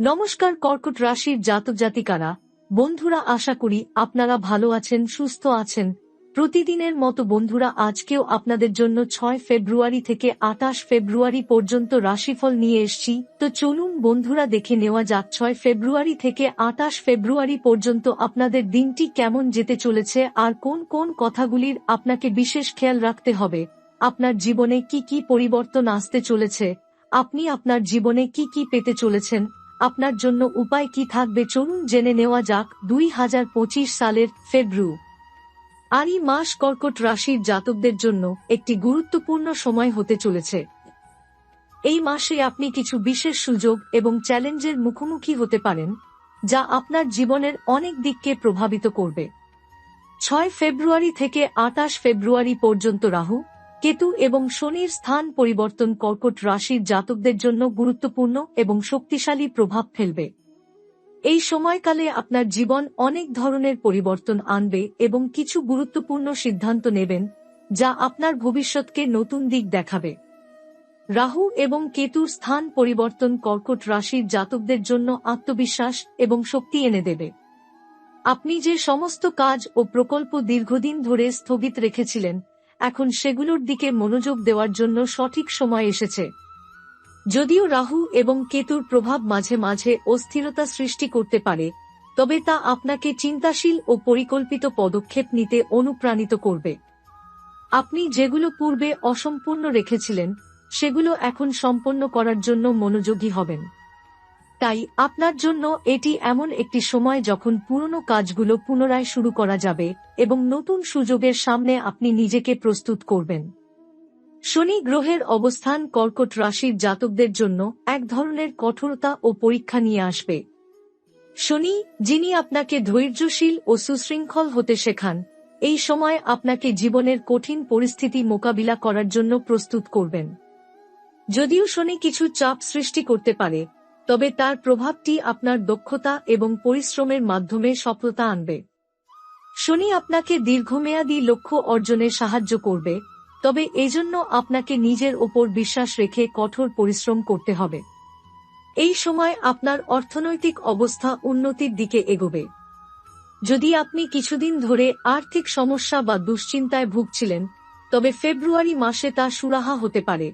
নমস্কার কর্কট রাশির জাতক জাতিকারা। বন্ধুরা, আশা করি আপনারা ভালো আছেন, সুস্থ আছেন। প্রতিদিনের মতো বন্ধুরা, আজকেও আপনাদের জন্য ছয় ফেব্রুয়ারি থেকে আটাশ ফেব্রুয়ারি পর্যন্ত রাশিফল নিয়ে এসছি। তো চলুন বন্ধুরা, দেখে নেওয়া যাক ছয় ফেব্রুয়ারি থেকে আটাশ ফেব্রুয়ারি পর্যন্ত আপনাদের দিনটি কেমন যেতে চলেছে আর কোন কোন কথাগুলির আপনাকে বিশেষ খেয়াল রাখতে হবে। আপনার জীবনে কি কি পরিবর্তন আসতে চলেছে? আপনি আপনার জীবনে কি কি পেতে চলেছেন? আপনার জন্য উপায় কি থাকবে চলুন জেনে নেওয়া যাক দুই হাজার পঁচিশ সালের ফেব্রু আরই মাস কর্কট রাশির জাতকদের জন্য একটি গুরুত্বপূর্ণ সময় হতে চলেছে। এই মাসে আপনি কিছু বিশেষ সুযোগ এবং চ্যালেঞ্জের মুখোমুখি হতে পারেন, যা আপনার জীবনের অনেক দিককে প্রভাবিত করবে। ছয় ফেব্রুয়ারি থেকে আটাশ ফেব্রুয়ারি পর্যন্ত রাহু কেতু এবং শনির স্থান পরিবর্তন কর্কট রাশির জাতকদের জন্য গুরুত্বপূর্ণ এবং শক্তিশালী প্রভাব ফেলবে। এই সময়কালে আপনার জীবন অনেক ধরনের পরিবর্তন আনবে এবং কিছু গুরুত্বপূর্ণ সিদ্ধান্ত নেবেন, যা আপনার ভবিষ্যৎকে নতুন দিক দেখাবে। রাহু এবং কেতুর স্থান পরিবর্তন কর্কট রাশির জাতকদের জন্য আত্মবিশ্বাস এবং শক্তি এনে দেবে। আপনি যে সমস্ত কাজ ও প্রকল্প দীর্ঘদিন ধরে স্থগিত রেখেছিলেন এখন সেগুলোর দিকে মনোযোগ দেওয়ার জন্য সঠিক সময় এসেছে। যদিও রাহু এবং কেতুর প্রভাব মাঝে মাঝে অস্থিরতা সৃষ্টি করতে পারে, তবে তা আপনাকে চিন্তাশীল ও পরিকল্পিত পদক্ষেপ নিতে অনুপ্রাণিত করবে। আপনি যেগুলো পূর্বে অসম্পূর্ণ রেখেছিলেন, সেগুলো এখন সম্পন্ন করার জন্য মনোযোগী হবেন। তাই আপনার জন্য এটি এমন একটি সময় যখন পুরনো কাজগুলো পুনরায় শুরু করা যাবে এবং নতুন সুযোগের সামনে আপনি নিজেকে প্রস্তুত করবেন। শনি গ্রহের অবস্থান কর্কট রাশির জাতকদের জন্য এক ধরনের কঠোরতা ও পরীক্ষা নিয়ে আসবে। শনি, যিনি আপনাকে ধৈর্যশীল ও সুশৃঙ্খল হতে শেখান, এই সময় আপনাকে জীবনের কঠিন পরিস্থিতি মোকাবিলা করার জন্য প্রস্তুত করবেন। যদিও শনি কিছু চাপ সৃষ্টি করতে পারে তবে তার প্রভাবটি আপনার দক্ষতা এবং পরিশ্রমের মাধ্যমে সফলতা আনবে। শনি আপনাকে দীর্ঘমেয়াদী লক্ষ্য অর্জনে সাহায্য করবে, তবে এজন্য আপনাকে নিজের ওপর বিশ্বাস রেখে কঠোর পরিশ্রম করতে হবে। এই সময় আপনার অর্থনৈতিক অবস্থা উন্নতির দিকে এগোবে। যদি আপনি কিছুদিন ধরে আর্থিক সমস্যা বা দুশ্চিন্তায় ভুগছিলেন, তবে ফেব্রুয়ারি মাসে তা সুরাহা হতে পারে।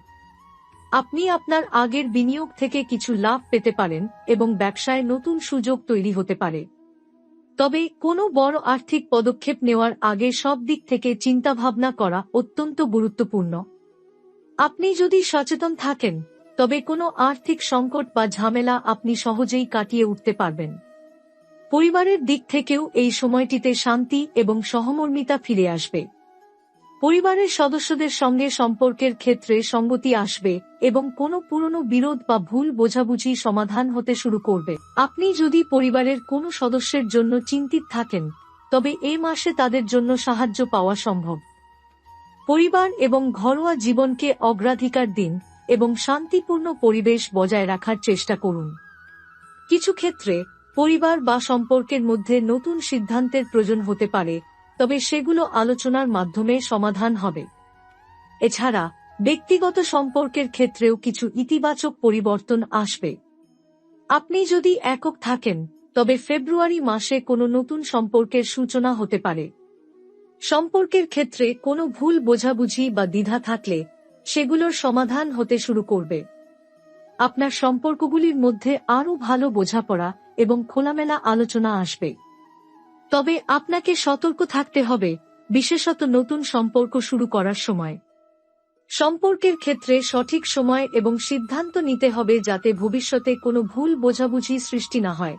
আপনি আপনার আগের বিনিয়োগ থেকে কিছু লাভ পেতে পারেন এবং ব্যবসায় নতুন সুযোগ তৈরি হতে পারে। তবে কোনো বড় আর্থিক পদক্ষেপ নেওয়ার আগে সব দিক থেকে চিন্তাভাবনা করা অত্যন্ত গুরুত্বপূর্ণ। আপনি যদি সচেতন থাকেন, তবে কোনো আর্থিক সংকট বা ঝামেলা আপনি সহজেই কাটিয়ে উঠতে পারবেন। পরিবারের দিক থেকেও এই সময়টিতে শান্তি এবং সহমর্মিতা ফিরে আসবে। পরিবারের সদস্যদের সঙ্গে সম্পর্কের ক্ষেত্রে সঙ্গতি আসবে এবং কোনো পুরনো বিরোধ বা ভুল বোঝাবুঝি সমাধান হতে শুরু করবে। আপনি যদি পরিবারের কোনো সদস্যের জন্য চিন্তিত থাকেন, তবে এ মাসে তাদের জন্য সাহায্য পাওয়া সম্ভব। পরিবার এবং ঘরোয়া জীবনকে অগ্রাধিকার দিন এবং শান্তিপূর্ণ পরিবেশ বজায় রাখার চেষ্টা করুন। কিছু ক্ষেত্রে পরিবার বা সম্পর্কের মধ্যে নতুন সিদ্ধান্তের প্রয়োজন হতে পারে তবে সেগুলো আলোচনার মাধ্যমে সমাধান হবে। এছাড়া, ব্যক্তিগত সম্পর্কের ক্ষেত্রেও কিছু ইতিবাচক পরিবর্তন আসবে। আপনি যদি একক থাকেন, তবে ফেব্রুয়ারি মাসে কোনো নতুন সম্পর্কের সূচনা হতে পারে। সম্পর্কের ক্ষেত্রে কোনো ভুল বোঝাবুঝি বা দ্বিধা থাকলে সেগুলোর সমাধান হতে শুরু করবে। আপনার সম্পর্কগুলির মধ্যে আরও ভালো বোঝাপড়া এবং খোলামেলা আলোচনা আসবে। তবে আপনাকে সতর্ক থাকতে হবে, বিশেষত নতুন সম্পর্ক শুরু করার সময়। সম্পর্কের ক্ষেত্রে সঠিক সময় এবং সিদ্ধান্ত নিতে হবে যাতে ভবিষ্যতে কোনো ভুল বোঝাবুঝি সৃষ্টি না হয়।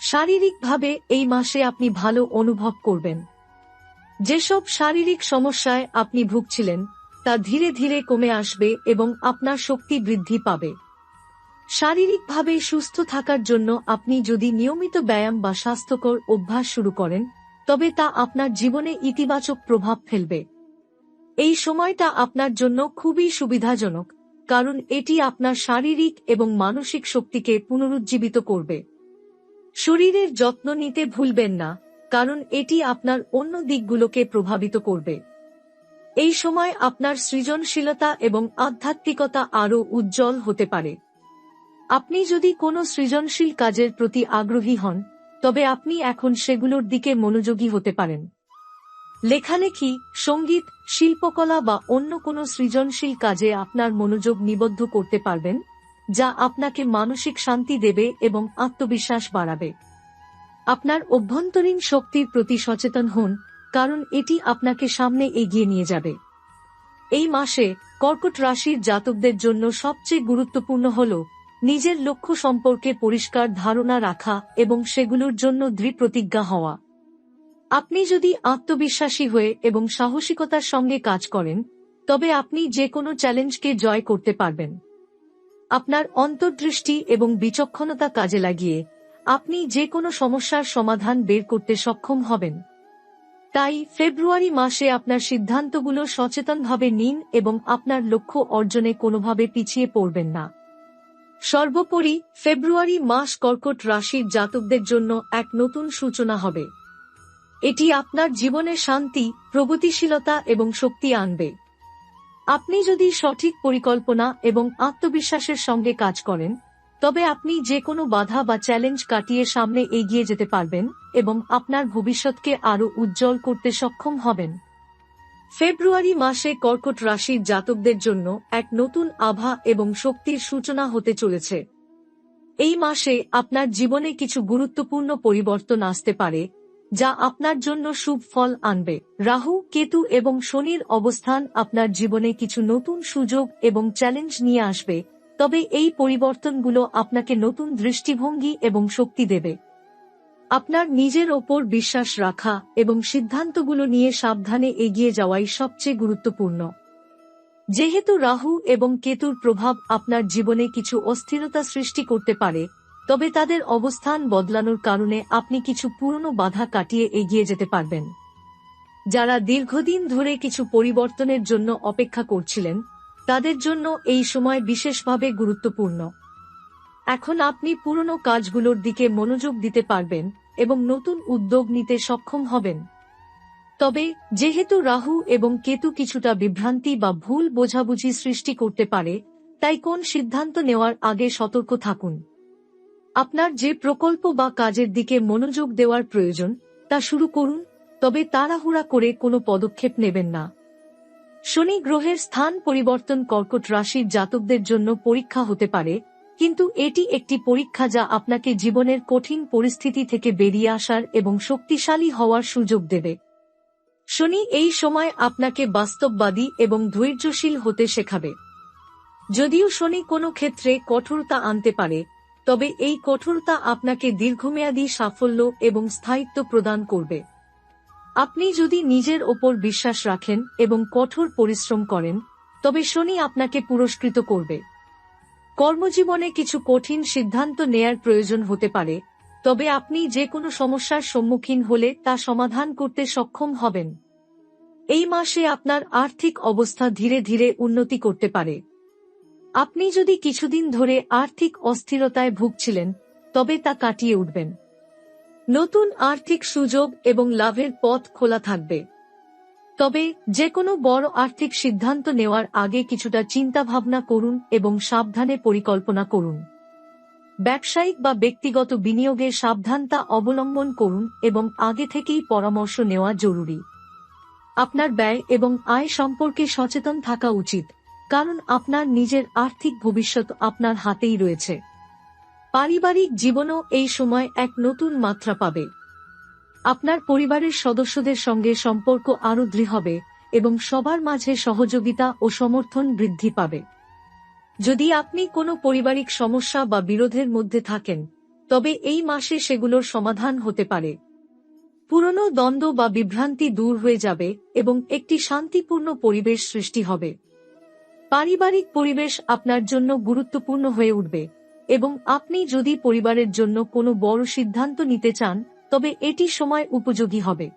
শারীরিকভাবে এই মাসে আপনি ভালো অনুভব করবেন। যেসব শারীরিক সমস্যায় আপনি ভুগছিলেন, তা ধীরে ধীরে কমে আসবে এবং আপনার শক্তি বৃদ্ধি পাবে। শারীরিকভাবে সুস্থ থাকার জন্য আপনি যদি নিয়মিত ব্যায়াম বা স্বাস্থ্যকর অভ্যাস শুরু করেন, তবে তা আপনার জীবনে ইতিবাচক প্রভাব ফেলবে। এই সময়টা আপনার জন্য খুবই সুবিধাজনক, কারণ এটি আপনার শারীরিক এবং মানসিক শক্তিকে পুনরুজ্জীবিত করবে। শরীরের যত্ন নিতে ভুলবেন না, কারণ এটি আপনার অন্য দিকগুলোকে প্রভাবিত করবে। এই সময় আপনার সৃজনশীলতা এবং আধ্যাত্মিকতা আরও উজ্জ্বল হতে পারে। আপনি যদি কোনো সৃজনশীল কাজের প্রতি আগ্রহী হন, তবে আপনি এখন সেগুলোর দিকে মনোযোগী হতে পারেন। লেখালেখি, সংগীত, শিল্পকলা বা অন্য কোনো সৃজনশীল কাজে আপনার মনোযোগ নিবদ্ধ করতে পারবেন, যা আপনাকে মানসিক শান্তি দেবে এবং আত্মবিশ্বাস বাড়াবে। আপনার অভ্যন্তরীণ শক্তির প্রতি সচেতন হন, কারণ এটি আপনাকে সামনে এগিয়ে নিয়ে যাবে। এই মাসে কর্কট রাশির জাতকদের জন্য সবচেয়ে গুরুত্বপূর্ণ হল নিজের লক্ষ্য সম্পর্কে পরিষ্কার ধারণা রাখা এবং সেগুলোর জন্য দৃঢ় প্রতিজ্ঞা হওয়া। আপনি যদি আত্মবিশ্বাসী হয়ে এবং সাহসিকতার সঙ্গে কাজ করেন, তবে আপনি যে কোনো চ্যালেঞ্জকে জয় করতে পারবেন। আপনার অন্তর্দৃষ্টি এবং বিচক্ষণতা কাজে লাগিয়ে আপনি যে কোনো সমস্যার সমাধান বের করতে সক্ষম হবেন। তাই ফেব্রুয়ারি মাসে আপনার সিদ্ধান্তগুলো সচেতনভাবে নিন এবং আপনার লক্ষ্য অর্জনে কোনোভাবে পিছিয়ে পড়বেন না। সর্বোপরি ফেব্রুয়ারি মাস কর্কট রাশির জাতকদের জন্য এক নতুন সূচনা হবে। এটি আপনার জীবনে শান্তি, প্রগতিশীলতা এবং শক্তি আনবে। আপনি যদি সঠিক পরিকল্পনা এবং আত্মবিশ্বাসের সঙ্গে কাজ করেন, তবে আপনি যে কোনো বাধা বা চ্যালেঞ্জ কাটিয়ে সামনে এগিয়ে যেতে পারবেন এবং আপনার ভবিষ্যৎকে আরও উজ্জ্বল করতে সক্ষম হবেন। ফেব্রুয়ারি মাসে কর্কট রাশির জাতকদের জন্য এক নতুন আভা এবং শক্তির সূচনা হতে চলেছে। এই মাসে আপনার জীবনে কিছু গুরুত্বপূর্ণ পরিবর্তন আসতে পারে, যা আপনার জন্য শুভ ফল আনবে। রাহু, কেতু এবং শনির অবস্থান আপনার জীবনে কিছু নতুন সুযোগ এবং চ্যালেঞ্জ নিয়ে আসবে, তবে এই পরিবর্তনগুলো আপনাকে নতুন দৃষ্টিভঙ্গি এবং শক্তি দেবে। আপনার নিজের ওপর বিশ্বাস রাখা এবং সিদ্ধান্তগুলো নিয়ে সাবধানে এগিয়ে যাওয়াই সবচেয়ে গুরুত্বপূর্ণ। যেহেতু রাহু এবং কেতুর প্রভাব আপনার জীবনে কিছু অস্থিরতা সৃষ্টি করতে পারে, তবে তাদের অবস্থান বদলানোর কারণে আপনি কিছু পুরনো বাধা কাটিয়ে এগিয়ে যেতে পারবেন। যারা দীর্ঘদিন ধরে কিছু পরিবর্তনের জন্য অপেক্ষা করছিলেন, তাদের জন্য এই সময় বিশেষভাবে গুরুত্বপূর্ণ। এখন আপনি পুরনো কাজগুলোর দিকে মনোযোগ দিতে পারবেন এবং নতুন উদ্যোগ নিতে সক্ষম হবেন। তবে, যেহেতু রাহু এবং কেতু কিছুটা বিভ্রান্তি বা ভুল বোঝাবুঝি সৃষ্টি করতে পারে, তাই কোন সিদ্ধান্ত নেওয়ার আগে সতর্ক থাকুন। আপনার যে প্রকল্প বা কাজের দিকে মনোযোগ দেওয়ার প্রয়োজন, তা শুরু করুন, তবে তাড়াহুড়া করে কোনো পদক্ষেপ নেবেন না। শনি গ্রহের স্থান পরিবর্তন কর্কট রাশির জাতকদের জন্য পরীক্ষা হতে পারে কিন্তু এটি একটি পরীক্ষা যা আপনাকে জীবনের কঠিন পরিস্থিতি থেকে বেরিয়ে আসার এবং শক্তিশালী হওয়ার সুযোগ দেবে। শনি এই সময় আপনাকে বাস্তববাদী এবং ধৈর্যশীল হতে শেখাবে। যদিও শনি কোনো ক্ষেত্রে কঠোরতা আনতে পারে, তবে এই কঠোরতা আপনাকে দীর্ঘমেয়াদী সাফল্য এবং স্থায়িত্ব প্রদান করবে। আপনি যদি নিজের ওপর বিশ্বাস রাখেন এবং কঠোর পরিশ্রম করেন, তবে শনি আপনাকে পুরস্কৃত করবে। কর্মজীবনে কিছু কঠিন সিদ্ধান্ত নেয়ার প্রয়োজন হতে পারে, তবে আপনি যে কোনো সমস্যার সম্মুখীন হলে তা সমাধান করতে সক্ষম হবেন। এই মাসে আপনার আর্থিক অবস্থা ধীরে ধীরে উন্নতি করতে পারে। আপনি যদি কিছুদিন ধরে আর্থিক অস্থিরতায় ভুগছিলেন, তবে তা কাটিয়ে উঠবেন। নতুন আর্থিক সুযোগ এবং লাভের পথ খোলা থাকবে। তবে যে কোনো বড় আর্থিক সিদ্ধান্ত নেওয়ার আগে কিছুটা চিন্তা ভাবনা করুন এবং সাবধানে পরিকল্পনা করুন। ব্যবসায়িক বা ব্যক্তিগত বিনিয়োগে সাবধানতা অবলম্বন করুন এবং আগে থেকেই পরামর্শ নেওয়া জরুরি। আপনার ব্যয় এবং আয় সম্পর্কে সচেতন থাকা উচিত, কারণ আপনার নিজের আর্থিক ভবিষ্যৎ আপনার হাতেই রয়েছে। পারিবারিক জীবনও এই সময় এক নতুন মাত্রা পাবে। আপনার পরিবারের সদস্যদের সঙ্গে সম্পর্ক আরও দৃঢ় হবে এবং সবার মাঝে সহযোগিতা ও সমর্থন বৃদ্ধি পাবে। যদি আপনি কোনো পারিবারিক সমস্যা বা বিরোধের মধ্যে থাকেন, তবে এই মাসে সেগুলোর সমাধান হতে পারে। পুরনো দ্বন্দ্ব বা বিভ্রান্তি দূর হয়ে যাবে এবং একটি শান্তিপূর্ণ পরিবেশ সৃষ্টি হবে। পারিবারিক পরিবেশ আপনার জন্য গুরুত্বপূর্ণ হয়ে উঠবে এবং আপনি যদি পরিবারের জন্য কোনো বড় সিদ্ধান্ত নিতে চান তবে এটি সময় উপযোগী হবে।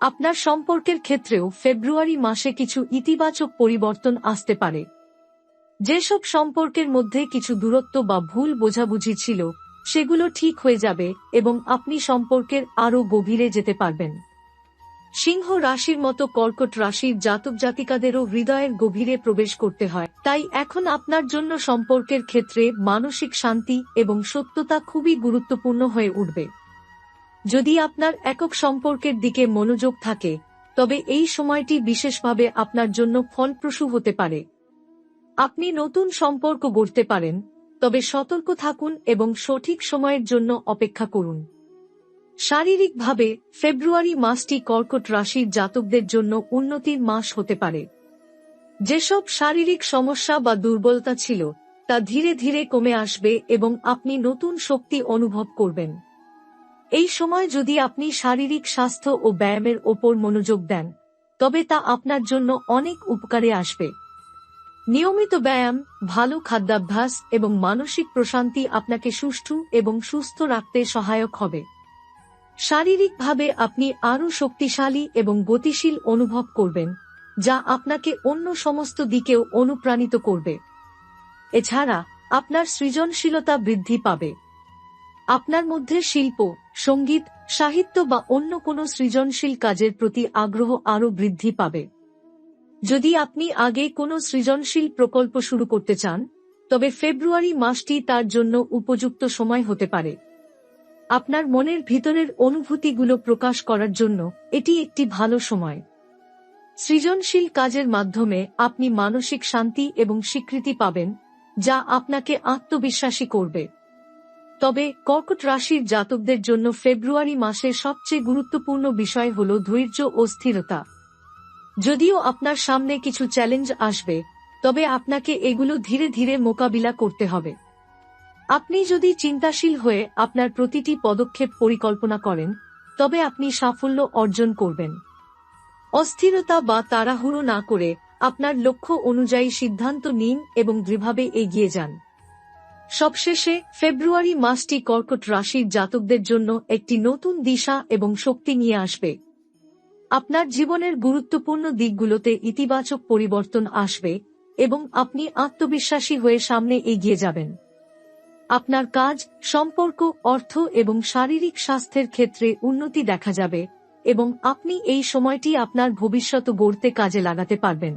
আপনার সম্পর্কের ক্ষেত্রেও ফেব্রুয়ারি মাসে কিছু ইতিবাচক পরিবর্তন আসতে পারে। যেসব সম্পর্কের মধ্যে কিছু দূরত্ব বা ভুল বোঝাবুঝি ছিল, সেগুলো ঠিক হয়ে যাবে এবং আপনি সম্পর্কের আরও গভীরে যেতে পারবেন। সিংহ রাশির মতো কর্কট রাশির জাতক জাতিকাদেরও হৃদয়ের গভীরে প্রবেশ করতে হয়। তাই এখন আপনার জন্য সম্পর্কের ক্ষেত্রে মানসিক শান্তি এবং সত্যতা খুবই গুরুত্বপূর্ণ হয়ে উঠবে। যদি আপনার একক সম্পর্কের দিকে মনোযোগ থাকে, তবে এই সময়টি বিশেষভাবে আপনার জন্য ফলপ্রসূ হতে পারে। আপনি নতুন সম্পর্ক গড়তে পারেন, তবে সতর্ক থাকুন এবং সঠিক সময়ের জন্য অপেক্ষা করুন। শারীরিকভাবে, ফেব্রুয়ারি মাসটি কর্কট রাশির জাতকদের জন্য উন্নতির মাস হতে পারে। যেসব শারীরিক সমস্যা বা দুর্বলতা ছিল, তা ধীরে ধীরে কমে আসবে এবং আপনি নতুন শক্তি অনুভব করবেন। এই সময় যদি আপনি শারীরিক স্বাস্থ্য ও ব্যায়ামের ওপর মনোযোগ দেন, তবে তা আপনার জন্য অনেক উপকারে আসবে। নিয়মিত ব্যায়াম, ভালো খাদ্যাভ্যাস এবং মানসিক প্রশান্তি আপনাকে সুষ্ঠু এবং সুস্থ রাখতে সহায়ক হবে। শারীরিকভাবে আপনি আরও শক্তিশালী এবং গতিশীল অনুভব করবেন, যা আপনাকে অন্য সমস্ত দিকেও অনুপ্রাণিত করবে। এছাড়া, আপনার সৃজনশীলতা বৃদ্ধি পাবে। আপনার মধ্যে শিল্প, সংগীত, সাহিত্য বা অন্য কোনো সৃজনশীল কাজের প্রতি আগ্রহ আরও বৃদ্ধি পাবে। যদি আপনি আগে কোনো সৃজনশীল প্রকল্প শুরু করতে চান, তবে ফেব্রুয়ারি মাসটি তার জন্য উপযুক্ত সময় হতে পারে। আপনার মনের ভিতরের অনুভূতিগুলো প্রকাশ করার জন্য এটি একটি ভালো সময়। সৃজনশীল কাজের মাধ্যমে আপনি মানসিক শান্তি এবং স্বীকৃতি পাবেন, যা আপনাকে আত্মবিশ্বাসী করবে। তবে কর্কট রাশির জাতকদের জন্য ফেব্রুয়ারি মাসে সবচেয়ে গুরুত্বপূর্ণ বিষয় হল ধৈর্য ও স্থিরতা। যদিও আপনার সামনে কিছু চ্যালেঞ্জ আসবে, তবে আপনাকে এগুলো ধীরে ধীরে মোকাবিলা করতে হবে। আপনি যদি চিন্তাশীল হয়ে আপনার প্রতিটি পদক্ষেপ পরিকল্পনা করেন, তবে আপনি সাফল্য অর্জন করবেন। অস্থিরতা বা তাড়াহুড়ো না করে আপনার লক্ষ্য অনুযায়ী সিদ্ধান্ত নিন এবং দৃঢ়ভাবে এগিয়ে যান। সবশেষে, ফেব্রুয়ারি মাসটি কর্কট রাশির জাতকদের জন্য একটি নতুন দিশা এবং শক্তি নিয়ে আসবে। আপনার জীবনের গুরুত্বপূর্ণ দিকগুলোতে ইতিবাচক পরিবর্তন আসবে এবং আপনি আত্মবিশ্বাসী হয়ে সামনে এগিয়ে যাবেন। আপনার কাজ, সম্পর্ক, অর্থ এবং শারীরিক স্বাস্থ্যের ক্ষেত্রে উন্নতি দেখা যাবে এবং আপনি এই সময়টি আপনার ভবিষ্যৎ গড়তে কাজে লাগাতে পারবেন।